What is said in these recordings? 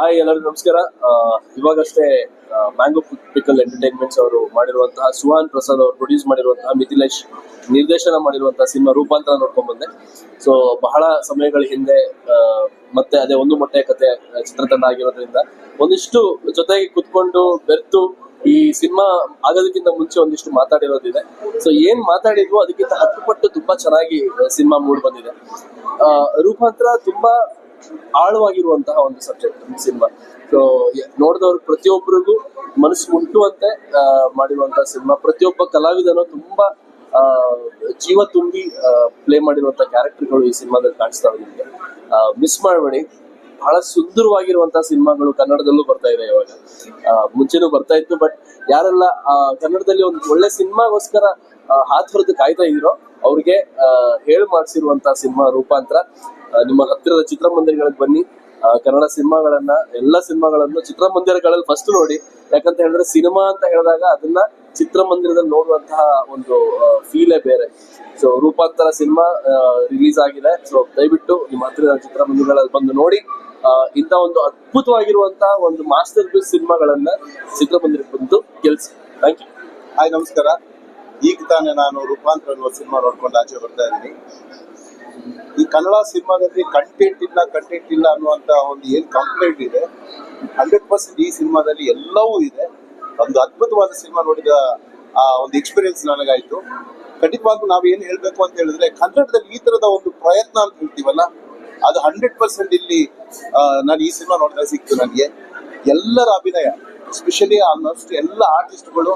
Hi ಎಲ್ಲರಿಗೂ ನಮಸ್ಕಾರ. ಇವಾಗಷ್ಟೇ mango pickle entertainments ಅವರು ಮಾಡಿರುವಂತಹ ಸುಹಾನ್ ಪ್ರಸಾದ್ ಅವರು ಪ್ರೊಡ್ಯೂಸ್ ಮಾಡಿರುವಂತಹ, ಮಿಥಿಲೇಶ್ ನಿರ್ದೇಶನ ಮಾಡಿರುವಂತಹ ಸಿನಿಮಾ ರೂಪಾಂತರ ನೋಡ್ಕೊಂಡ್ ಬಂದೆ. ಸೊ ಬಹಳ ಸಮಯಗಳ ಹಿಂದೆ ಮತ್ತೆ ಅದೇ ಒಂದು ಮೊಟ್ಟೆ ಕತೆ ಚಿತ್ರತಂಡ ಆಗಿರೋದ್ರಿಂದ ಒಂದಿಷ್ಟು ಜೊತೆಗೆ ಕುತ್ಕೊಂಡು ಬೆರ್ತು ಈ ಸಿನಿಮಾ ಆಗೋದಕ್ಕಿಂತ ಮುಂಚೆ ಒಂದಿಷ್ಟು ಮಾತಾಡಿರೋದಿದೆ. ಸೊ ಏನ್ ಮಾತಾಡಿದ್ವು ಅದಕ್ಕಿಂತ ಹತ್ತು ಪಟ್ಟು ತುಂಬಾ ಚೆನ್ನಾಗಿ ಸಿನಿಮಾ ಮೂಡ್ ಬಂದಿದೆ. ರೂಪಾಂತರ ತುಂಬಾ ಆಳವಾಗಿರುವಂತಹ ಒಂದು ಸಬ್ಜೆಕ್ಟ್ ಸಿನಿಮಾ ಸೊ ನೋಡಿದವ್ರು ಪ್ರತಿಯೊಬ್ಬರಿಗೂ ಮನಸ್ಸು ಮುಟ್ಟುವಂತೆ ಮಾಡಿರುವಂತಹ ಸಿನಿಮಾ ಪ್ರತಿಯೊಬ್ಬ ಕಲಾವಿದನು ತುಂಬಾ ಜೀವ ತುಂಬಿ ಪ್ಲೇ ಮಾಡಿರುವಂತಹ ಕ್ಯಾರೆಕ್ಟರ್ಗಳು ಈ ಸಿನಿಮಾದಲ್ಲಿ ಕಾಣಿಸ್ತಾ ನಿಮಗೆ ಮಿಸ್ ಮಾಡಬೇಡಿ ಬಹಳ ಸುಂದರವಾಗಿರುವಂತಹ ಸಿನಿಮಾಗಳು ಕನ್ನಡದಲ್ಲೂ ಬರ್ತಾ ಇದೆ ಇವಾಗ. ಮುಂಚೆನೂ ಬರ್ತಾ ಇತ್ತು ಬಟ್ ಯಾರೆಲ್ಲ ಕನ್ನಡದಲ್ಲಿ ಒಂದು ಒಳ್ಳೆ ಸಿನಿಮಾಗೋಸ್ಕರ ಹಾತ್ ಹೊರದು ಕಾಯ್ತಾ ಇದಿರೋ, ಅವ್ರಿಗೆ ಹೇಳಿ ಮಾಡಿಸಿರುವಂತಹ ಸಿನಿಮಾ ರೂಪಾಂತರ ನಿಮ್ಮ ಹತ್ತಿರದ ಚಿತ್ರಮಂದಿರಗಳಿಗೆ ಬನ್ನಿ. ಕನ್ನಡ ಸಿನಿಮಾಗಳನ್ನ, ಎಲ್ಲ ಸಿನಿಮಾಗಳನ್ನು ಚಿತ್ರಮಂದಿರಗಳಲ್ಲಿ ಫಸ್ಟ್ ನೋಡಿ. ಯಾಕಂತ ಹೇಳಿದ್ರೆ ಸಿನಿಮಾ ಅಂತ ಹೇಳಿದಾಗ ಅದನ್ನ ಚಿತ್ರಮಂದಿರದಲ್ಲಿ ನೋಡುವಂತಹ ಒಂದು ಫೀಲೇ ಬೇರೆ. ಸೊ ರೂಪಾಂತರ ಸಿನಿಮಾ ರಿಲೀಸ್ ಆಗಿದೆ. ಸೊ ದಯವಿಟ್ಟು ನಿಮ್ಮ ಹತ್ತಿರದ ಚಿತ್ರಮಂದಿರಗಳಲ್ಲಿ ಬಂದು ನೋಡಿ. ಇಂಥ ಒಂದು ಅದ್ಭುತವಾಗಿರುವಂತಹ ಒಂದು ಮಾಸ್ಟರ್ ಪೀಸ್ ಸಿನಿಮಾಗಳನ್ನ ಚಿತ್ರಮಂದಿರಕ್ಕೆ ಬಂದು ಗೆಲ್ಸಿ ಥ್ಯಾಂಕ್ ಯು ಹಾಯ್ ನಮಸ್ಕಾರ. ಈಗ ತಾನೇ ನಾನು ರೂಪಾಂತರ ಅನ್ನೋ ಸಿನಿಮಾ ನೋಡ್ಕೊಂಡು ಆಚೆ ಬರ್ತಾ ಇದ್ದೀನಿ. ಈ ಕನ್ನಡ ಸಿನಿಮಾದಲ್ಲಿ ಕಂಟೆಂಟ್ ಇಲ್ಲ ಕಂಟೆಂಟ್ ಇಲ್ಲ ಅನ್ನುವಂತ ಒಂದು ಏನು ಕಂಪ್ಲೇಂಟ್ ಇದೆ? ಹಂಡ್ರೆಡ್ ಪರ್ಸೆಂಟ್ ಈ ಸಿನಿಮಾದಲ್ಲಿ ಎಲ್ಲವೂ ಇದೆ. ಒಂದು ಅದ್ಭುತವಾದ ಸಿನಿಮಾ ನೋಡಿದ, ಆ, ಒಂದು ಎಕ್ಸ್ಪೀರಿಯನ್ಸ್ ನನಗಾಯ್ತು. ಖಂಡಿತವಾಗ್ಲೂ ನಾವು ಏನು ಹೇಳಬೇಕು ಅಂತ ಹೇಳಿದ್ರೆ, ಕನ್ನಡದಲ್ಲಿ ಈ ತರದ ಒಂದು ಪ್ರಯತ್ನ ಅಂತ ಹೇಳ್ತೀವಲ್ಲ, ಅದು ಹಂಡ್ರೆಡ್ ಪರ್ಸೆಂಟ್ ಇಲ್ಲಿ ನಾನು ಈ ಸಿನಿಮಾ ನೋಡಿದ್ರೆ ಸಿಕ್ತು ನನಗೆ. ಎಲ್ಲರ ಅಭಿನಯ. ಸ್ಪೆಷಲಿ ಆಲ್ಮೋಸ್ಟ್ ಎಲ್ಲ ಆರ್ಟಿಸ್ಟ್ಗಳು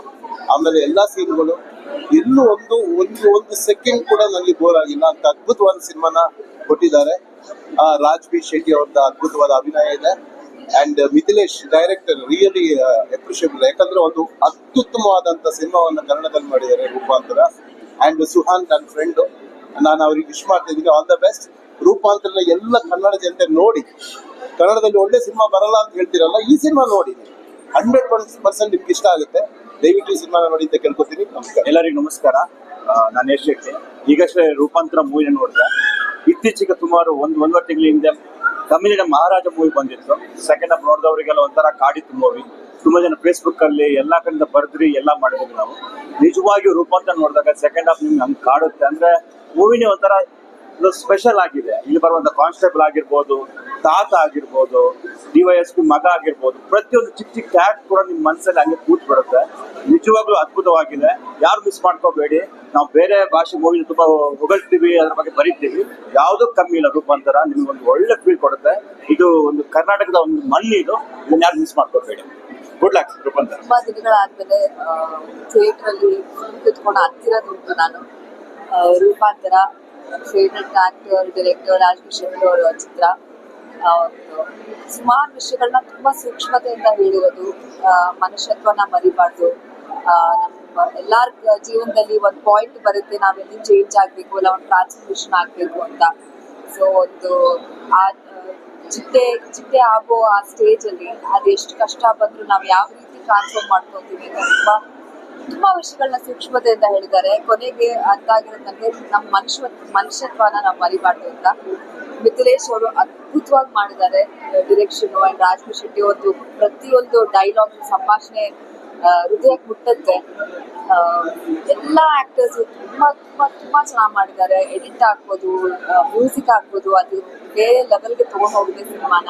ಆಮೇಲೆ ಎಲ್ಲ ಸೀನ್ಗಳು ಎಲ್ಲೂ ಒಂದು ಒಂದು ಒಂದು ಸೆಕೆಂಡ್ ಕೂಡ ನನಗೆ ಬೋರ್ ಆಗಿಲ್ಲ. ಅಂತ ಅದ್ಭುತವಾದ ಸಿನಿಮಾನ ಕೊಟ್ಟಿದ್ದಾರೆ. ರಾಜ್ ಬಿ ಶೆಟ್ಟಿ ಅವ್ರದ್ದು ಅದ್ಭುತವಾದ ಅಭಿನಯ ಇದೆ. And Mithilesh director really appreciable ಯಾಕಂದ್ರೆ ಒಂದು ಅತ್ಯುತ್ತಮವಾದಂತ ಸಿನಿಮಾವನ್ನು ಕನ್ನಡದಲ್ಲಿ ಮಾಡಿದ್ದಾರೆ ರೂಪಾಂತರ. ಅಂಡ್ ಸುಹಾನ್ ನನ್ನ ಫ್ರೆಂಡ್ ನಾನು ಅವ್ರಿಗೆ ವಿಶ್ ಮಾಡ್ತಾ ಇದ್ದೀನಿ. ಆಲ್ ದ ಬೆಸ್ಟ್ ರೂಪಾಂತರ ಎಲ್ಲ ಕನ್ನಡ ಜನತೆ ನೋಡಿ. ಕನ್ನಡದಲ್ಲಿ ಒಳ್ಳೆ ಸಿನಿಮಾ ಬರಲ್ಲ ಅಂತ ಹೇಳ್ತಿರಲ್ಲ, ಈ ಸಿನಿಮಾ ನೋಡಿ. ಹಂಡ್ರೆಡ್ ಪರ್ಸೆಂಟ್ ನಿಮ್ಗೆ ಇಷ್ಟ ಆಗುತ್ತೆ. ದಯವಿಟ್ಟು ಈ ಸಿನಿಮಾನ ನೋಡಿ ಅಂತ ಕೇಳ್ಕೊತೀನಿ. ಎಲ್ಲರಿಗೂ ನಮಸ್ಕಾರ. ನಾನು ಯಶ್ ಶೆಟ್ಟಿ. ಈಗಷ್ಟೇ ರೂಪಾಂತರ ಮೂವಿನ ನೋಡಿದೆ. ಇತ್ತೀಚೆಗೆ ಸುಮಾರು ಒಂದು ಒಂದುವರೆ ತಿಂಗಳ ಹಿಂದೆ ತಮಿಳಿನ ಮಹಾರಾಜ ಮೂವಿ ಬಂದಿತ್ತು. ಸೆಕೆಂಡ್ ಹಾಫ್ ನೋಡಿದವರಿಗೆಲ್ಲ ಒಂಥರ ಕಾಡಿತ್ತು ಮೂವಿ ತುಂಬಾ ಜನ ಫೇಸ್ಬುಕ್ ಅಲ್ಲಿ ಎಲ್ಲಾ ಕಡೆಯಿಂದ ಬರ್ದ್ರಿ, ಎಲ್ಲಾ ಮಾಡಿದ್ವಿ ನಾವು. ನಿಜವಾಗಿಯೂ ರೂಪಾಂತರ ನೋಡಿದಾಗ ಸೆಕೆಂಡ್ ಹಾಫ್ ನಿಮ್ಗೆ ಹಂಗೆ ಕಾಡುತ್ತೆ. ಅಂದ್ರೆ ಮೂವಿನೇ ಒಂಥರ ಸ್ಪೆಷಲ್ ಆಗಿದೆ. ಇಲ್ಲಿ ಬರುವಂತ ಕಾನ್ಸ್ಟೇಬಲ್ ಆಗಿರ್ಬೋದು ತಾತ ಆಗಿರ್ಬೋದು ಡಿ ವೈ ಎಸ್ ಪಿ ಮಗ ಆಗಿರ್ಬೋದು, ಪ್ರತಿಯೊಂದು ಚಿಕ್ಕ ಚಿಕ್ಕ ಕ್ಯಾಟ್ ಕೂಡ ನಿಮ್ಮ ಮನಸ್ಸಲ್ಲಿ ಹಂಗೆ ಕೂತ್ ಬಿಡುತ್ತೆ ನಿಜವಾಗ್ಲೂ ಅದ್ಭುತವಾಗಿದೆ. ಯಾರು ಮಿಸ್ ಮಾಡ್ಕೋಬೇಡಿ. ನಾವು ಬೇರೆ ಭಾಷೆ ಹೋಗಿ ತುಂಬಾ ಹೊಗಳ್ತೀವಿ, ಅದ್ರ ಬಗ್ಗೆ ಬರೀತೀವಿ. ಯಾವುದೂ ಕಮ್ಮಿ ಇಲ್ಲ ರೂಪಾಂತರ. ನಿಮ್ಗೆ ಒಂದು ಒಳ್ಳೆ ಫೀಲ್ ಕೊಡುತ್ತೆ. ಇದು ಒಂದು ಕರ್ನಾಟಕದ ಒಂದು ಮಣ್ಣು ಇದು. ಇದನ್ನ ಯಾರು ಮಿಸ್ ಮಾಡ್ಕೋಬೇಡಿ. ಗುಡ್ ಲಕ್ ರೂಪಾಂತರ. ತುಂಬಾ ದಿನಗಳಾದ್ಮೇಲೆ ಥಿಯೇಟರ್ ಅಲ್ಲಿ ಕುತ್ಕೊಂಡು ಹತ್ತಿರದುಂಟು ನಾನು. Roopantara favourite actor director Raj Kishan ಅವರ ಚಿತ್ರ. ಒಂದು ಸುಮಾರು ವಿಷಯಗಳನ್ನ ತುಂಬಾ ಸೂಕ್ಷ್ಮತೆಯಿಂದ ಹೇಳಿರೋದು ಮನುಷ್ಯತ್ವನ ಮರಿಬಾರ್ದು. ನಮ್ಮ ಎಲ್ಲಾರ ಜೀವನದಲ್ಲಿ ಒಂದು ಪಾಯಿಂಟ್ ಬರುತ್ತೆ ನಾವೆಲ್ಲಿ ಚೇಂಜ್ ಆಗ್ಬೇಕು, ಇಲ್ಲ ಒಂದು ಟ್ರಾನ್ಸ್ಫರ್ಮೇಷನ್ ಆಗ್ಬೇಕು ಅಂತ. ಸೊ ಒಂದು ಆ ಚಿಟ್ಟೆ ಚಿಟ್ಟೆ ಆಗೋ ಆ ಸ್ಟೇಜ್ ಅಲ್ಲಿ ಅದೆಷ್ಟು ಕಷ್ಟ ಬಂದ್ರು ನಾವು ಯಾವ ರೀತಿ ಟ್ರಾನ್ಸ್ಫರ್ ಮಾಡ್ಕೊತೀವಿ ಅಂತ ತುಂಬಾ ತುಂಬಾ ವಿಷಯಗಳನ್ನ ಸೂಕ್ಷ್ಮತೆಯಿಂದ ಹೇಳಿದ್ದಾರೆ. ಕೊನೆಗೆ ಅರ್ಥ ಆಗಿರೋದು ನಮ್ಮ ಮನುಷ್ಯ ಮನುಷ್ಯತ್ವನ ನಾವು ಮರಿಬಾರ್ದು ಅಂತ. ಮಿಥಿಲೇಶ್ ಅವರು ಅದ್ಭುತವಾಗಿ ಮಾಡಿದ್ದಾರೆ. ಡಿರೆಕ್ಷನ್ ಅಂಡ್ ರಾಜ್ಮಿ ಶೆಟ್ಟಿ ಅವರು ಪ್ರತಿಯೊಂದು ಡೈಲಾಗ್ ಸಂಭಾಷಣೆ ಹೃದಯಕ್ಕೆ ಮುಟ್ಟತ್ತೆ. ಎಲ್ಲ ಆಕ್ಟರ್ಸ್ ತುಂಬಾ ತುಂಬಾ ತುಂಬಾ ಚೆನ್ನಾಗಿ ಮಾಡಿದ್ದಾರೆ. ಎಡಿಟ್ ಆಗ್ಬೋದು ಮ್ಯೂಸಿಕ್ ಆಗ್ಬೋದು, ಅದು ಬೇರೆ ಲೆವೆಲ್ಗೆ ತಗೊಂಡು ಹೋಗಿದೆ ಸಿನಿಮಾನ.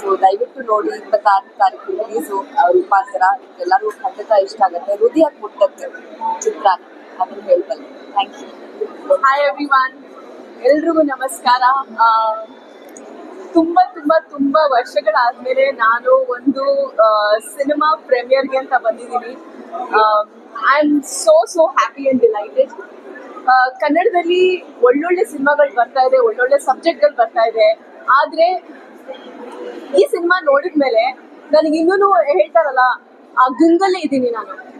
ಸೊ ದಯವಿಟ್ಟು ನೋಡಿ ಇಪ್ಪತ್ತಾರನೇ ತಾರೀಕು ರಿಲೀಸು ರೂಪಾಂತರ. ಎಲ್ಲರಿಗೂ ಖಂಡಿತ ಇಷ್ಟ ಆಗುತ್ತೆ. ಹೃದಯಕ್ಕೆ ಮುಟ್ಟತ್ತೆ ಚಿತ್ರ ಅದನ್ನು ಹೇಳ್ಬಲ್ಲೆ. ಥ್ಯಾಂಕ್ ಯು ಹಾಯ್ ಎವ್ರಿವನ್ ಎಲ್ರಿಗೂ ನಮಸ್ಕಾರ. ತುಂಬಾ ತುಂಬಾ ತುಂಬಾ ವರ್ಷಗಳಾದ್ಮೇಲೆ ನಾನು ಒಂದು ಸಿನಿಮಾ ಪ್ರೀಮಿಯರ್ಗೆ ಅಂತ ಬಂದಿದ್ದೀನಿ. I am so so happy and delighted. ಕನ್ನಡದಲ್ಲಿ ಒಳ್ಳೊಳ್ಳೆ ಸಿನಿಮಾಗಳು ಬರ್ತಾ ಇದೆ, ಒಳ್ಳೊಳ್ಳೆ ಸಬ್ಜೆಕ್ಟ್ಗಳು ಬರ್ತಾ ಇದೆ. ಆದ್ರೆ, ಈ ಸಿನಿಮಾ ನೋಡಿದ್ಮೇಲೆ ನನಗೆ ಇನ್ನೂ ಹೇಳ್ತಾರಲ್ಲ, ಆ ಗುಂಗಲ್ಲೇ ಇದ್ದೀನಿ ನಾನು.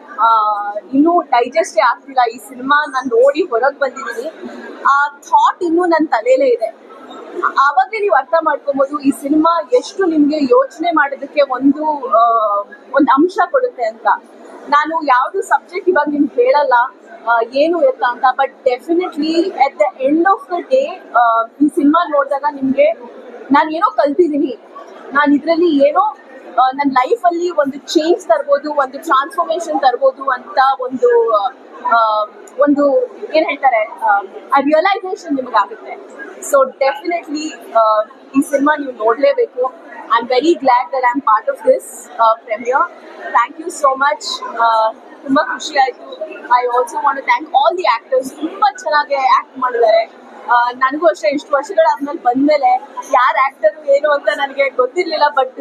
ಇನ್ನೂ ಡೈಜೆಸ್ಟೇ ಆಗ್ತಿಲ್ಲ. ಈ ಸಿನಿಮಾ ನಾನು ನೋಡಿ ಹೊರಗೆ ಬಂದಿದ್ದೀನಿ ಆ ಥಾಟ್ ಇನ್ನೂ ನನ್ನ ತಲೆಯಲ್ಲೇ ಇದೆ. ಆವಾಗಲೇ ನೀವು ಅರ್ಥ ಮಾಡ್ಕೊಬೋದು, ಈ ಸಿನಿಮಾ ಎಷ್ಟು ನಿಮಗೆ ಯೋಚನೆ ಮಾಡೋದಕ್ಕೆ ಒಂದು ಒಂದು ಅಂಶ ಕೊಡುತ್ತೆ ಅಂತ. ನಾನು ಯಾವುದು ಸಬ್ಜೆಕ್ಟ್ ಇವಾಗ ನಿಮ್ಗೆ ಹೇಳಲ್ಲ ಏನು ಎತ್ತ ಅಂತ but definitely at the end of the day ಈ ಸಿನಿಮಾ ನೋಡಿದಾಗ ನಿಮಗೆ ನಾನು ಏನೋ ಕಲ್ತಿದ್ದೀನಿ ನಾನು ಇದರಲ್ಲಿ ಏನೋ ನನ್ನ ಅಲ್ಲಿ ಒಂದು ಚೇಂಜ್ ತರ್ಬೋದು, ಒಂದು ಟ್ರಾನ್ಸ್ಫಾರ್ಮೇಶನ್ ತರ್ಬೋದು ಅಂತ ಒಂದು ಒಂದು ಏನ್ ಹೇಳ್ತಾರೆ, ಆ ರಿಯಲೈಸೇಷನ್ ನಿಮಗಾಗುತ್ತೆ ಸೊ ಡೆಫಿನೆಟ್ಲಿ ಈ ಸಿನಿಮಾ ನೀವು ನೋಡಲೇಬೇಕು. I am very glad that I am part of this premiere thank you so much ತುಂಬಾ ಖುಷಿ ಆಯ್ತು. I also want thank all the actors ತುಂಬಾ ಚೆನ್ನಾಗಿ ಆಕ್ಟ್ ಮಾಡಿದ್ದಾರೆ. ನನಗೂ ಅಷ್ಟೇ, ಇಷ್ಟು ವರ್ಷಗಳಾದ್ಮೇಲೆ ಬಂದ್ಮೇಲೆ ಯಾರು ಆಕ್ಟರ್ ಏನು ಅಂತ ನನಗೆ ಗೊತ್ತಿರ್ಲಿಲ್ಲ but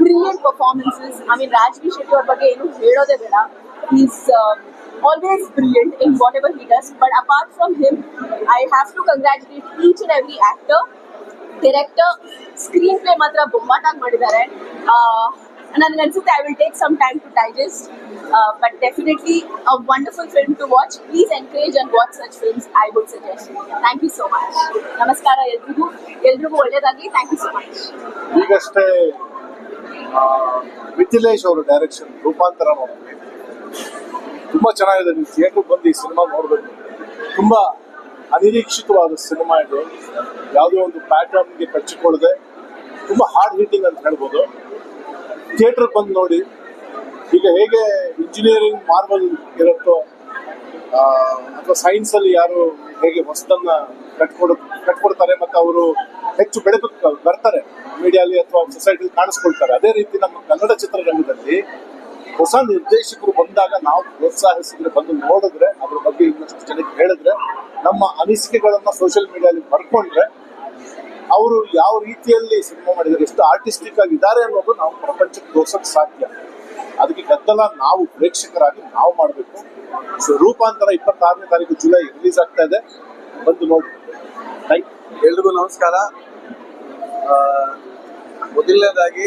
brilliant performances I mean Rajvi Shetty ಅವ್ರ ಬಗ್ಗೆ ಏನು ಹೇಳೋದೇ ಬೇಡ. Is always brilliant in whatever he does but apart from him I have to congratulate each and every actor director screenplay ಮಾತ್ರ ಬೊಮ್ಮಾಟಾಗಿ ಮಾಡಿದ್ದಾರೆ. ನನಗೆ ಅನ್ಸುತ್ತೆ I will take some time to digest but definitely a wonderful film to watch please encourage and watch such films I would suggest thank you so much ನಮಸ್ಕಾರ ಎಲ್ರಿಗೂ. ಎಲ್ರಿಗೂ ಒಳ್ಳೇದಾಗಲಿ. Thank you so much ಈಗಷ್ಟೇ ಮಿಥಿಲೇಶ್ ಅವರು direction ರೂಪಾಂತರ ಮಾಡಿದ್ವಿ ತುಂಬಾ ಚೆನ್ನಾಗಿದೆ. ನೀವು ಥಿಯೇಟರ್ ಬಂದು ಈ ಸಿನಿಮಾ ನೋಡಬೇಕು. ತುಂಬಾ ಅನಿರೀಕ್ಷಿತವಾದ ಸಿನಿಮಾ ಇದು. ಯಾವುದೇ ಒಂದು ಪ್ಯಾಟರ್ನ್ಗೆ ಕಚ್ಚಿಕೊಳ್ಳದೆ, ತುಂಬಾ ಹಾರ್ಡ್ ಹಿಟ್ಟಿಂಗ್ ಅಂತ ಹೇಳ್ಬೋದು. ಥಿಯೇಟರ್ ಬಂದು ನೋಡಿ ಈಗ ಹೇಗೆ ಇಂಜಿನಿಯರಿಂಗ್ ಮಾರ್ಬಲ್ ಇರುತ್ತೋ ಅಥವಾ ಸೈನ್ಸ್ ಅಲ್ಲಿ ಯಾರು ಹೇಗೆ ಹೊಸದನ್ನ ಕಟ್ಕೊಡ, ಕಟ್ಕೊಡ್ತಾರೆ ಮತ್ತೆ ಅವರು ಹೆಚ್ಚು ಬೆಳಕು ಬರ್ತಾರೆ ಮೀಡಿಯಾಲಿ ಅಥವಾ ಸೊಸೈಟಿಲಿ ಕಾಣಿಸ್ಕೊಳ್ತಾರೆ. ಅದೇ ರೀತಿ ನಮ್ಮ ಕನ್ನಡ ಚಿತ್ರರಂಗದಲ್ಲಿ ಹೊಸ ನಿರ್ದೇಶಕರು ಬಂದಾಗ ನಾವು ಪ್ರೋತ್ಸಾಹಿಸಿದ್ರೆ, ಬಂದು ನೋಡಿದ್ರೆ, ಅದ್ರ ಬಗ್ಗೆ ಇನ್ನಷ್ಟು ಜನಕ್ಕೆ ಹೇಳಿದ್ರೆ, ನಮ್ಮ ಅನಿಸಿಕೆಗಳನ್ನ ಸೋಷಿಯಲ್ ಮೀಡಿಯಾದಲ್ಲಿ ಬರ್ಕೊಂಡ್ರೆ, ಅವರು ಯಾವ ರೀತಿಯಲ್ಲಿ ಸಿನಿಮಾ ಮಾಡಿದ್ದಾರೆ, ಎಷ್ಟು ಆರ್ಟಿಸ್ಟಿಕ್ ಆಗಿದ್ದಾರೆ ಅನ್ನೋದು ನಾವು ಪ್ರಪಂಚಕ್ಕೆ ತೋರ್ಸಕ್ ಸಾಧ್ಯ. ಅದಕ್ಕೆ ಗದ್ದಲ ನಾವು ಪ್ರೇಕ್ಷಕರಾಗಿ ನಾವು ಮಾಡಬೇಕು. ಸೊ ರೂಪಾಂತರ ಇಪ್ಪತ್ತಾರನೇ ತಾರೀಕು ಜುಲೈ ರಿಲೀಸ್ ಆಗ್ತಾ ಇದೆ. ಬಂದು ನೋಡಿ. ಎಲ್ರಿಗೂ ನಮಸ್ಕಾರ. ಮೊದಲನೇದಾಗಿ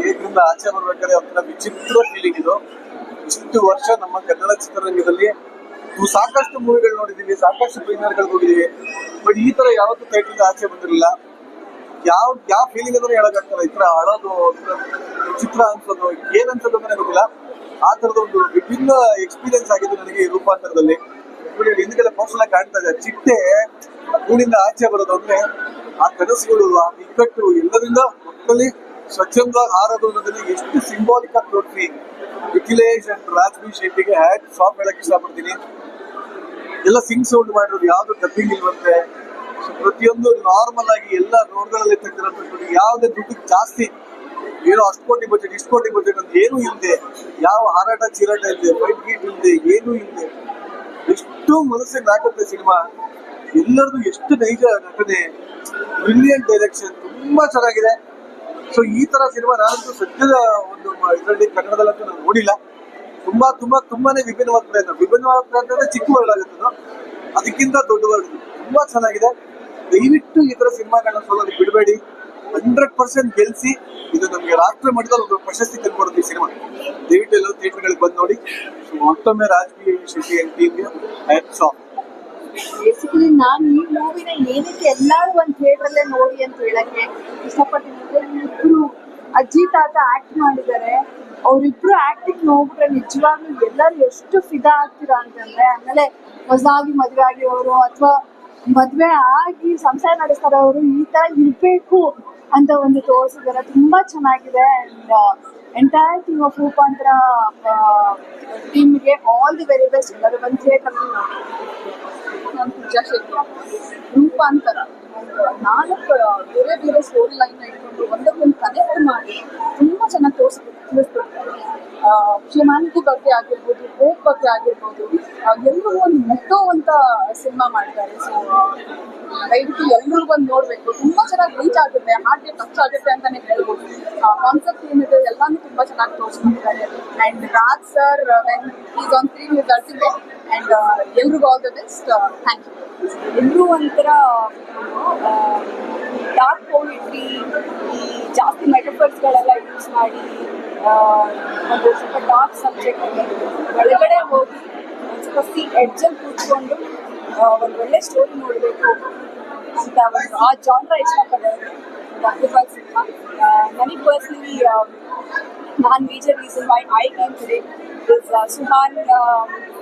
ಇದರಿಂದ ಆಚೆ ಬರ್ಬೇಕಾದ್ರೆ ಒಂಥರ ವಿಚಿತ್ರ ಫೀಲಿಂಗ್ ಇದು. ಇಷ್ಟು ವರ್ಷ ನಮ್ಮ ಕನ್ನಡ ಚಿತ್ರರಂಗದಲ್ಲಿ ನೀವು ಸಾಕಷ್ಟು ಮೂವಿಗಳು ನೋಡಿದೀವಿ ಸಾಕಷ್ಟು ಪ್ರೀಮಿಯರ್ಗಳು ನೋಡಿದೀವಿ ಬಟ್ ಈ ತರ ಯಾವತ್ತೂ ಟೈಟಲ್ ಆಚೆ ಬಂದಿರಲಿಲ್ಲ. ಯಾವ ಯಾವ ಫೀಲಿಂಗ್ ಅಂದ್ರೆ ಹೇಳಕ್ಕಾಗ್ತಲ್ಲ ಈ ತರ ಅಳೋದು ಚಿತ್ರ ಅನ್ಸೋದು, ಏನ್ ಅನ್ಸೋದು ಅಂತ ಗೊತ್ತಿಲ್ಲ. ಆ ತರದ ಒಂದು ವಿಭಿನ್ನ ಎಕ್ಸ್ಪೀರಿಯನ್ಸ್ ಆಗಿದೆ ನನಗೆ ರೂಪಾಂತರದಲ್ಲಿ. ಹಿಂದ್ಗಡೆ ಪೋಸ್ಟ್ ಕಾಣ್ತಾ ಇದೆ. ಚಿಟ್ಟೆ ಗೂಡಿಂದ ಆಚೆ ಬರೋದು ಅಂದ್ರೆ ಆ ಕನಸುಗಳು, ಆ ಇಕ್ಕಟ್ಟು ಎಲ್ಲರಿಂದ ಮಕ್ಕಳಲ್ಲಿ ಸ್ವಚ್ಛಂದ ಹಾರೋದು ಅನ್ನೋದನ್ನ ಎಷ್ಟು ಸಿಂಬಾಲಿಕ್ ಆಗಿ ತೋರಿಸಿ. ಅಖಿಲೇಶ್ ಅಂಡ್ ರಾಜ್ಬಿ ಶೆಟ್ಟಿಗೆ ಹ್ಯಾಟ್ ಸಾಫ್ಟ್ ಹೇಳಕ್ ಇಷ್ಟಪಡ್ತೀನಿ. ಎಲ್ಲ ಸಿಂಗ್ ಸೌಂಡ್ ಮಾಡಿರೋದು ಯಾವ್ದು ಡಬ್ಬಿಂಗ್ ಇಲ್ವಂತೆ. ಪ್ರತಿಯೊಂದು ನಾರ್ಮಲ್ ಆಗಿ ಎಲ್ಲ ರೋಡ್ಗಳಲ್ಲಿ ತೆಗೆದಿರೋದು ಯಾವುದೇ ದುಡ್ಡು ಜಾಸ್ತಿ. ಏನೋ ಅಷ್ಟು ಕೋಟಿ ಬಜೆಟ್ ಇಷ್ಟು ಕೋಟಿ ಬಜೆಟ್ ಅಂತ ಏನೂ ಇಲ್ಲದೆ ಯಾವ ಹಾರಾಟ ಚೀರಾಟ ಇಲ್ಲದೆ ಫೈಟ್ ಗೀಟ್ ಇಲ್ಲದೆ ಏನೂ ಇಲ್ಲದೆ ಎಷ್ಟು ಮನಸ್ಸಿಗೆ ನಾಕುತ್ತೆ ಸಿನಿಮಾ ಎಲ್ಲರದು ಎಷ್ಟು ನೈಜ ನಟನೆ ಬ್ರಿಲಿಯಂಟ್ ಡೈರೆಕ್ಷನ್ ತುಂಬಾ ಚೆನ್ನಾಗಿದೆ. ಸೊ ಈ ತರ ಸಿನಿಮಾ ನಾನಂತೂ ಸದ್ಯದ ಒಂದು ಇದರಲ್ಲಿ ಕನ್ನಡದಲ್ಲಂತೂ ನಾನು ನೋಡಿಲ್ಲ. ತುಂಬಾ ತುಂಬಾ, ತುಂಬಾನೇ ವಿಭಿನ್ನವಾದ ಪ್ರಯತ್ನ ವಿಭಿನ್ನವಾದ ಪ್ರಯತ್ನ ಚಿಕ್ಕ ವರ್ಡ್ ಆಗುತ್ತೆ ಅದು. ಅದಕ್ಕಿಂತ ದೊಡ್ಡ ವರ್ಡ್ ತುಂಬಾ ಚೆನ್ನಾಗಿದೆ. ದಯವಿಟ್ಟು ಈ ತರ ಸಿನಿಮಾಗಳನ್ನ ಸೋಲೋದಕ್ಕೆ ಬಿಡಬೇಡಿ. ಹಂಡ್ರೆಡ್ ಪರ್ಸೆಂಟ್ ಗೆಲ್ಸಿ, ಇದು ನಮಗೆ ರಾಷ್ಟ್ರ ಮಟ್ಟದಲ್ಲಿ ಒಂದು ಪ್ರಶಸ್ತಿ ತಂದ್ಕೊಡುತ್ತೆ ಈ ಸಿನಿಮಾ. ದಯವಿಟ್ಟು ಎಲ್ಲರೂ ಥಿಯೇಟರ್ಗಳಿಗೆ ಬಂದು ನೋಡಿ. ಮತ್ತೊಮ್ಮೆ ರಾಜಕೀಯ Shetty and hats off basically ನಾನು ಈ ಮೂವಿನ ಏನಕ್ಕೆ ಎಲ್ಲರೂ ಒಂದು ಥಿಯೇಟರ್ ಅಲ್ಲೇ ನೋಡಿ ಅಂತ ಹೇಳಕ್ಕೆ ಇಷ್ಟಪಟ್ಟಿದ್ದೀನಿ ಇಬ್ರು ಅಜ್ಜಿ ತಾತ ಆಕ್ಟ್ ಮಾಡಿದ್ದಾರೆ. ಅವರಿಬ್ರು ಆಕ್ಟಿಂಗ್ ನೋಡ್ಬಿಟ್ರೆ ನಿಜವಾಗ್ಲೂ ಎಲ್ಲರೂ ಎಷ್ಟು ಫಿದಾ ಆಗ್ತೀರಾ ಅಂತಂದ್ರೆ, ಆಮೇಲೆ ಹೊಸದಾಗಿ ಮದುವೆ ಆಗಿರೋರು ಅಥವಾ ಮದ್ವೆ ಆಗಿ ಸಂಸಾರ ನಡೆಸ್ತಾರೆ ಅವರು, ಈ ತರ ಇರ್ಬೇಕು ಅಂತ ಒಂದು ತೋರಿಸಿದ್ದಾರೆ. ತುಂಬಾ ಚೆನ್ನಾಗಿದೆ ಅಂಡ್ ಎಂಟೈರ್ ಟೀಮ್ ಆಫ್ ರೂಪಾಂತರ ಟೀಮ್ಗೆ ಆಲ್ ದಿ ವೆರಿ ಬೆಸ್ಟ್ ಎಲ್ಲರೂ ಒಂದು ಥಿಯೇಟರ್ ಪೂಜಾ ಶೆಟ್ಟಿ. ರೂಪಾಂತರ. ನಾಲ್ಕು ಬೇರೆ ಬೇರೆ ಸ್ಟೋರಿ ಲೈನ್ ಇಟ್ಕೊಂಡು ಒಂದಕ್ಕೊಂದು ಕನೆಕ್ಟ್ ಮಾಡಿ ತುಂಬಾ ಚೆನ್ನಾಗಿ ತೋರಿಸ್ ತಿಳಿಸ್ಕೊಡ್ತಾರೆ. ಹ್ಯುಮ್ಯಾನಿಟಿ ಬಗ್ಗೆ ಆಗಿರ್ಬೋದು ಹೋಪ್ ಬಗ್ಗೆ ಆಗಿರ್ಬೋದು ಎಲ್ಲರಿಗೂ ಒಂದು ಮುಟ್ಟುವಂತ ಸಿನಿಮಾ ಮಾಡ್ತಾರೆ. ಸೊ ದಯವಿಟ್ಟು ಎಲ್ಲರೂ ಬಂದು ನೋಡ್ಬೇಕು. ತುಂಬಾ ಚೆನ್ನಾಗಿ ರೀಚ್ ಆಗುತ್ತೆ ಹಾರ್ಟ್ಗೆ ಟಚ್ ಆಗುತ್ತೆ ಅಂತಾನೆ ಹೇಳ್ಬೋದು. ಕಾನ್ಸೆಪ್ಟ್ ಏನಿದೆ ಎಲ್ಲಾನು ತುಂಬಾ ಚೆನ್ನಾಗಿ ತೋರಿಸ್ಕೊಂಡಿದ್ದಾರೆ and Raj sir when is on screen is ultimate and ಎಲ್ರಿಗೂ all the best thank you ಎಲ್ಲರೂ ಒಂಥರ ಡಾರ್ಕ್ ಪೋಯಿಟ್ರಿ ಈ ಜಾಸ್ತಿ ಮೆಟಫರ್ಸ್ಗಳೆಲ್ಲ ಯೂಸ್ ಮಾಡಿ ಒಂದು ಸ್ವಲ್ಪ ಡಾರ್ಕ್ ಸಬ್ಜೆಕ್ಟ್ ಒಳಗಡೆ ಹೋಗಿ ಒಂದು ಸ್ವಲ್ಪ ಸಿ ಎಡ್ಜಲ್ಲಿ ಕೂತ್ಕೊಂಡು ಒಂದು ಒಳ್ಳೆ ಸ್ಟೋರಿ ನೋಡಬೇಕು ಅಂತ ಒಂದು ಆ ಜಾನ್ರ ಇಷ್ಟಪಡೋದು. ಅದ್ಭುತವಾದ ಸಿನಿಮಾ. ನನಗೆ personally non major reason why I can today Suhan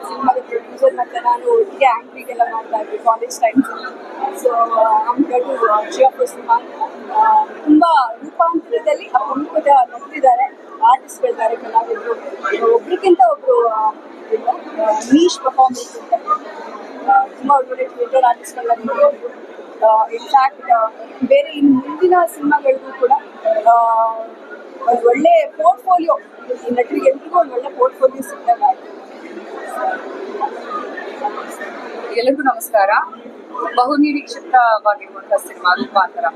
ಸಿನಿಮಾದ ಪ್ರೊಡ್ಯೂಸರ್ ಮತ್ತೆ ನಾನು ಒಟ್ಟಿಗೆ ಆ್ಯಕ್ಟಿಂಗ್ ಎಲ್ಲ ಮಾಡ್ತಾ ಇದ್ವಿ ಕಾಲೇಜ್ ಟೈಮ್ಸ್ ಸೊ ಅಂಗಡು ಜಿಯಪ್ಪ ಸುಹಾನ್ ತುಂಬಾ ರೂಪಾಂತರದಲ್ಲಿ ಅಪರೂಪದ ನಟಿದ್ದಾರೆ ಆರ್ಟಿಸ್ಟ್ಗಳಿದ್ದಾರೆ ಕಲಾವಿದರು ಒಬ್ರಿಗಿಂತ ಒಬ್ರು ನೀಶ್ ಪರ್ಫಾರ್ಮೆನ್ಸ್ ಅಂತ ತುಂಬಾ ಒಳ್ಳೊಳ್ಳೆ ಥಿಯೇಟರ್ ಆರ್ಟಿಸ್ಟ್ಗಳನ್ನ ನೋಡಿದ್ರು ಇನ್ಫ್ಯಾಕ್ಟ್ ಬೇರೆ ಇನ್ನು ಮುಂದಿನ ಸಿನಿಮಾಗಳಿಗೂ ಕೂಡ ಒಂದು ಒಳ್ಳೆ ಪೋರ್ಟ್ಫೋಲಿಯೋ ಈ ನಟರಿಗೆ ಎಲ್ರಿಗೂ ಒಂದು ಒಳ್ಳೆ ಪೋರ್ಟ್ಫೋಲಿಯೋ ಸಿಕ್ಕಿದಾಗ ಎಲ್ಲರಿಗೂ ನಮಸ್ಕಾರ. ಬಹು ನಿರೀಕ್ಷಿತವಾಗಿರುವಂತಹ ಸಿನಿಮಾ ರೂಪಾಂತರ.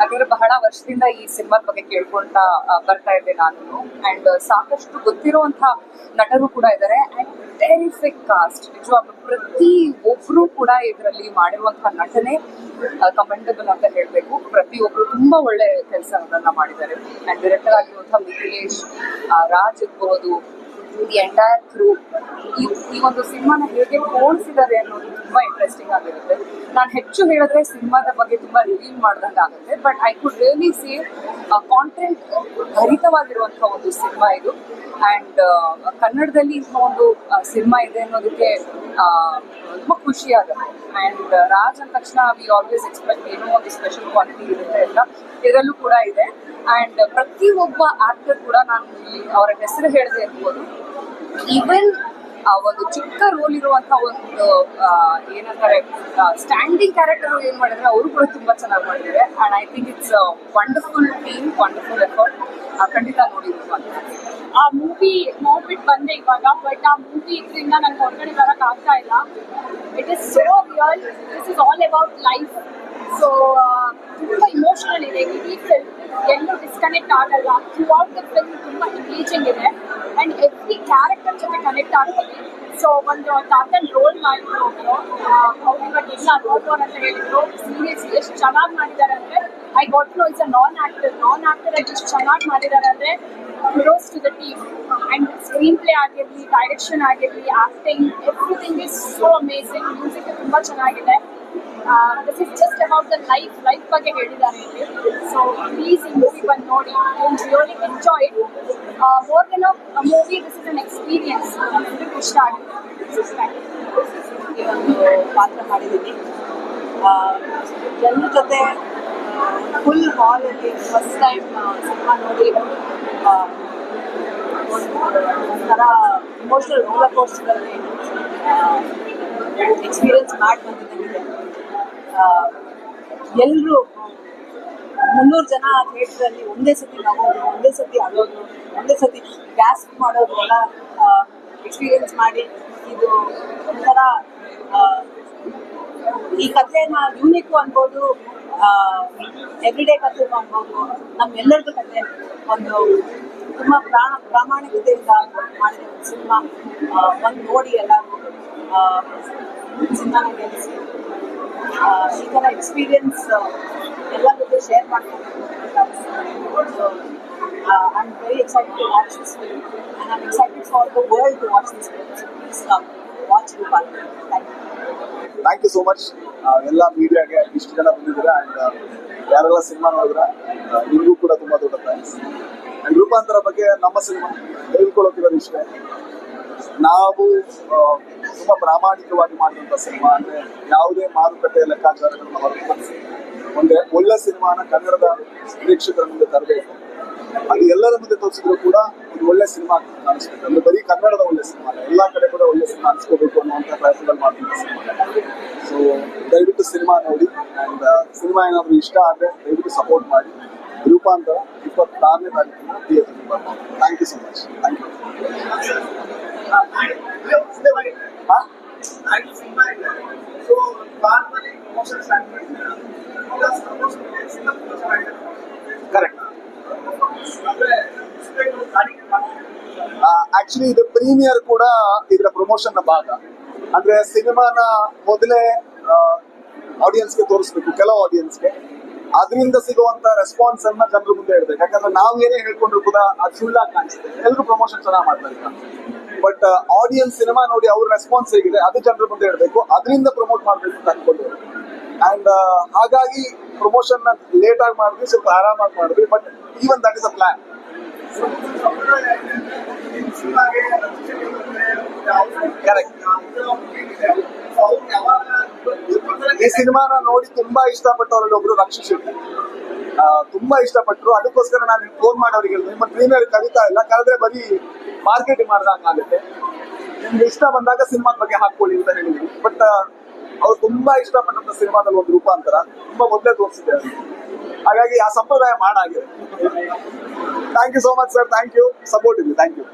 ಯಾಕಂದ್ರೆ ಬಹಳ ವರ್ಷದಿಂದ ಈ ಸಿನಿಮಾದ ಬಗ್ಗೆ ಕೇಳ್ಕೊಂತ ಬರ್ತಾ ಇದ್ದೆ ನಾನು. ಅಂಡ್ ಸಾಕಷ್ಟು ಗೊತ್ತಿರುವಂತಹ ನಟರು ಕೂಡ ಇದ್ದಾರೆ. ಅಂಡ್ ಟೆರಿಫಿಕ್ ಕಾಸ್ಟ್ ನಿಜವಾಗ್ಲೂ ಪ್ರತಿ ಒಬ್ರು ಕೂಡ ಇದರಲ್ಲಿ ಮಾಡಿರುವಂತಹ ನಟನೆ ಕಮೆಂಡಬಲ್ ಅಂತ ಹೇಳ್ಬೇಕು. ಪ್ರತಿಯೊಬ್ರು ತುಂಬಾ ಒಳ್ಳೆ ಕೆಲಸಗಳನ್ನ ಮಾಡಿದ್ದಾರೆ. ಅಂಡ್ ಡೈರೆಕ್ಟರ್ ಆಗಿರುವಂತಹ ಮಿಥಿಲೇಶ್ ರಾಜ್ ಇರ್ಬೋದು ದಿ ಎಂಟೈರ್ ಕ್ರೂ ಈ ಒಂದು ಸಿನಿಮಾನ ಹೇಗೆ ಹೋಲಿಸಿದ್ದಾರೆ ಅನ್ನೋದು ತುಂಬಾ ಇಂಟ್ರೆಸ್ಟಿಂಗ್ ಆಗಿರುತ್ತೆ. ನಾನು ಹೆಚ್ಚು ಹೇಳಿದ್ರೆ ಸಿನಿಮಾದ ಬಗ್ಗೆ ತುಂಬಾ ರಿವೀಲ್ ಮಾಡ್ದಂಗೆ ಆಗುತ್ತೆ but I could really see content ಭರಿತವಾಗಿರುವಂತಹ ಒಂದು ಸಿನಿಮಾ ಇದು. ಅಂಡ್ ಕನ್ನಡದಲ್ಲಿ ಇಂಥ ಒಂದು ಸಿನಿಮಾ ಇದೆ ಅನ್ನೋದಕ್ಕೆ ತುಂಬ ಖುಷಿ ಆಗುತ್ತೆ ಅಂಡ್ ರಾಜ್ ಅಂದ ತಕ್ಷಣ ವಿ ಆಲ್ವೇಸ್ ಎಕ್ಸ್ಪೆಕ್ಟ್ ಏನೋ ಒಂದು ಸ್ಪೆಷಲ್ ಕ್ವಾಲಿಟಿ ಇರುತ್ತೆ ಅಂತ ಇದರಲ್ಲೂ ಕೂಡ ಇದೆ. ಅಂಡ್ ಪ್ರತಿಯೊಬ್ಬ ಆ್ಯಕ್ಟರ್ ಕೂಡ ನಾನು ಅವರ ಹೆಸರು ಹೇಳದೆ ಇರ್ಬೋದು. ಈವನ್ ಆ ಒಂದು ಚಿಕ್ಕ ರೋಲ್ ಇರುವಂತ ಒಂದು ಏನಂತಾರೆ ಸ್ಟ್ಯಾಂಡಿಂಗ್ ಕ್ಯಾರೆಕ್ಟರ್ ಏನ್ ಮಾಡಿದ್ರೆ ಅವರು ಕೂಡ ತುಂಬಾ ಚೆನ್ನಾಗಿ ಮಾಡಿದ್ದಾರೆ. And I think it's wonderful team wonderful effort ಖಂಡಿತ ನೋಡಿದ್ರು ಆ ಮೂವಿ ನೋಡ್ಬಿಟ್ಟು ಬಂದೆ ಇವಾಗ ಬಟ್ ಆ ಮೂವಿ ಇದರಿಂದ ನಂಗೆ ಹೊರಗಡೆ ಬರಕ್ ಆಗ್ತಾ ಇಲ್ಲ. It is so real this is all about life so ತುಂಬಾ ಇಮೋಷನಲ್ ಇದೆ. ಇಡೀ ಫಿಲ್ಮ್ ಎಲ್ಲೂ ಡಿಸ್ಕನೆಕ್ಟ್ ಆಗಲ್ಲ. ಥ್ರೂ ಔಟ್ ದ ಫಿಲ್ಮ್ ತುಂಬ ಎಂಗೇಜಿಂಗ್ ಇದೆ. ಅಂಡ್ ಎವ್ರಿ ಕ್ಯಾರೆಕ್ಟರ್ ಜೊತೆ ಕನೆಕ್ಟ್ ಆಗ್ತೀವಿ ಸೊ ಒಂದು ತಾತನ್ ರೋಲ್ ಮಾಡಿದ್ರು ಅವರು ಇವಾಗ ಇಲ್ಲ ರೋಲ್ ಅಂತ ಹೇಳಿದ್ರು. ಸೀರಿಯಸ್ ಎಷ್ಟು ಚೆನ್ನಾಗಿ ಮಾಡಿದ್ದಾರೆ ಅಂದರೆ I got no is a non actor non actor ಆಗಿ ಎಷ್ಟು ಚೆನ್ನಾಗಿ ಮಾಡಿದ್ದಾರೆ ಅಂದರೆ close to the team and screenplay ಆಗಿರಲಿ ಡೈರೆಕ್ಷನ್ ಆಗಿರಲಿ acting everything is so amazing music ತುಂಬ ಚೆನ್ನಾಗಿದೆ. This is just about the life life ಬಗ್ಗೆ ಹೇಳಿದ್ದಾರೆ ಇಲ್ಲಿ. ಸೊ ಪ್ಲೀಸ್ ಈ ಮೂವಿ ಬಂದು ನೋಡಿ. You really enjoy more than a movie this is an experience ಎಲ್ರಿಗೂ ಇಷ್ಟ ಆಗಿದೆ ಈ ಒಂದು ಪಾತ್ರ ಮಾಡಿದ್ದೀನಿ. ಜನರ ಜೊತೆ ಫುಲ್ ಹಾಲಲ್ಲಿ ಫಸ್ಟ್ ಟೈಮ್ ಸಿನಿಮಾ ನೋಡಿ ಆ, ಒಂದು ಒಂಥರ ಇಮೋಷನಲ್ ರೋಲರ್ ಕೋಸ್ಟರಲ್ಲಿ ಎಕ್ಸ್ಪೀರಿಯನ್ಸ್ ಮಾಡಿ ಬಂದಿದ್ದೇನೆ ಎಲ್ಲರೂ ಮುನ್ನೂರು ಜನ ಥಿಯೇಟ್ರಲ್ಲಿ ಒಂದೇ ಸತಿ ನಗೋದು ಒಂದೇ ಸತಿ ಅಳೋದು ಒಂದೇ ಸತಿ ಗ್ಯಾಸ್ ಮಾಡೋದು ಎಲ್ಲ ಎಕ್ಸ್ಪೀರಿಯನ್ಸ್ ಮಾಡಿ ಇದು ಒಂಥರ ಈ ಕಥೆನ ಯೂನಿಕ್ ಅನ್ಬೋದು ಎವ್ರಿಡೇ ಕಥೆ ಅನ್ಬೋದು, ನಮ್ಮೆಲ್ಲರದ್ದು ಕಥೆ ಒಂದು ತುಂಬ ಪ್ರಾಣ, ಪ್ರಾಮಾಣಿಕತೆಯಿಂದ ಮಾಡಿದ ಒಂದು ಸಿನಿಮಾ. ಬಂದು ನೋಡಿ ಎಲ್ಲರೂ ಸಿನಿಮಾನ ಗೆಲ್ಲಿಸಿ ಥರ ಎಕ್ಸ್ಪೀರಿಯನ್ಸ್ ಎಲ್ಲ ಜೊತೆ ಶೇರ್ ಮಾಡ್ಕೊಂಡು so I am very excited to watch this film and I am excited for the world to watch this film so please come watch Rupala thank you thank you so much ಎಲ್ಲ ಮೀಡಿಯಾಗೆ ಇಷ್ಟು ಜನ ಬಂದಿದ್ದೀರಾ and ಯಾರೆಲ್ಲ cinema ನೋಡಿದ್ರ ನಿಮಗೂ ಕೂಡ ತುಂಬ ದೊಡ್ಡ ಥ್ಯಾಂಕ್ಸ್ ಆ್ಯಂಡ್ ರೂಪಾಂತರ ಬಗ್ಗೆ ನಮ್ಮ ಸಿನಿಮಾ ಹೇಳ್ಕೊಳ್ಳೋಕಿರೋ ವಿಷಯ ನಾವು ತುಂಬಾ ಪ್ರಾಮಾಣಿಕವಾಗಿ ಮಾಡಿದಂಥ ಸಿನಿಮಾ ಅಂದ್ರೆ ಯಾವುದೇ ಮಾರುಕಟ್ಟೆ ಲೆಕ್ಕಾಚಾರಗಳನ್ನು ಹೊರತುಪಡಿಸಿ ಒಂದೇ ಒಳ್ಳೆ ಸಿನಿಮಾನ ಕನ್ನಡದ ಪ್ರೇಕ್ಷಕರ ಮುಂದೆ ತರಬೇಕು. ಅದು ಎಲ್ಲರ ಮುಂದೆ ತೋರಿಸಿದ್ರು ಕೂಡ ಒಂದು ಒಳ್ಳೆ ಸಿನಿಮಾ ಅನಿಸ್ಬೇಕು ಅಂದ್ರೆ ಬರೀ ಕನ್ನಡದ ಒಳ್ಳೆ ಸಿನಿಮಾ ಅಲ್ಲ, ಎಲ್ಲ ಕಡೆ ಕೂಡ ಒಳ್ಳೆ ಸಿನಿಮಾ ಅನಿಸ್ಕೋಬೇಕು ಅನ್ನುವಂಥ ಪ್ರಯತ್ನಗಳು ಮಾಡ್ತಿದ್ದ ಸಿನಿಮಾ. ಸೊ ದಯವಿಟ್ಟು ಸಿನಿಮಾ ನೋಡಿ ಅಂಡ್ ಸಿನಿಮಾ ಏನಾದ್ರೂ ಇಷ್ಟ ಆದರೆ ದಯವಿಟ್ಟು ಸಪೋರ್ಟ್ ಮಾಡಿ. ರೂಪಾಂತರ ಇಪ್ಪತ್ತಾರನೇ ತಾರೀಕು theatre thank you so much thank you actually ಇದು ಪ್ರೀಮಿಯರ್ ಕೂಡ ಇದರ ಪ್ರಮೋಷನ್ನ ಭಾಗ. ಅಂದ್ರೆ ಸಿನಿಮಾನ ಮೊದಲೇ ಆಡಿಯನ್ಸ್ಗೆ ತೋರಿಸ್ಬೇಕು, ಕೆಲವು ಆಡಿಯನ್ಸ್ಗೆ ಅದರಿಂದ ಸಿಗುವಂತ ರೆಸ್ಪಾನ್ಸ್ ಅನ್ನ ಜನರ ಮುಂದೆ ಹೇಳ್ಬೇಕು ಯಾಕಂದ್ರೆ ನಾವು ಏನೇ ಹೇಳ್ಕೊಂಡ್ರು ಕೂಡ ಅದು ಸುಳ್ಳಾಗಿ ಕಾಣಿಸುತ್ತೆ. ಎಲ್ಲರೂ ಪ್ರಮೋಷನ್ ಚೆನ್ನಾಗಿ ಮಾಡ್ತಾರೆ. ಬಟ್ ಆಡಿಯನ್ಸ್ ಸಿನಿಮಾ ನೋಡಿ ಅವ್ರ ರೆಸ್ಪಾನ್ಸ್ ಹೇಗಿದೆ, ಅದು ಜನರ ಮುಂದೆ ಹೇಳಬೇಕು. ಅದರಿಂದ ಪ್ರಮೋಟ್ ಮಾಡ್ಬೇಕು ಅಂತ ಅನ್ಕೊಂಡು ಅಂಡ್ ಹಾಗಾಗಿ ಪ್ರಮೋಷನ್ ಲೇಟ್ ಆಗಿ ಮಾಡಿದ್ವಿ, ಸ್ವಲ್ಪ ಆರಾಮಾಗಿ ಮಾಡಿದ್ವಿ but even that is a plan ಈ ಸಿನಿಮಾನ ನೋಡಿ ತುಂಬಾ ಇಷ್ಟಪಟ್ಟವರಲ್ಲಿ ಒಬ್ರು ರಕ್ಷಿಸ್ ಶೆಟ್ಟಿ ತುಂಬಾ ಇಷ್ಟಪಟ್ಟರು. ಅದಕ್ಕೋಸ್ಕರ ನಾನು ಫೋನ್ ಮಾಡೋರಿಗೆ ನಿಮ್ಮ ಪ್ರೀಮಿಯರ್ ಕರಿತಾ ಇಲ್ಲ. ಕರೆದ್ರೆ ಬರೀ ಮಾರ್ಕೆಟಿಂಗ್ ಮಾಡ್ದಂಗ ಆಗುತ್ತೆ. ನಿಮ್ಗೆ ಇಷ್ಟ ಬಂದಾಗ ಸಿನಿಮಾದ ಬಗ್ಗೆ ಹಾಕೊಳ್ಳಿ ಅಂತ ಹೇಳಿದ್ರು ಬಟ್ ಅವ್ರು ತುಂಬಾ ಇಷ್ಟಪಟ್ಟಂತ ಸಿನಿಮಾದಲ್ಲಿ ಒಂದು ರೂಪಾಂತರ ತುಂಬಾ ಮೊದಲೇ ತೋರಿಸಿದೆ ಹಾಗಾಗಿ ಆ ಸಂಪ್ರದಾಯ ಮಾಡಾಗಿದೆ thank you so much sir thank you support ಇದೆ ಥ್ಯಾಂಕ್ ಯು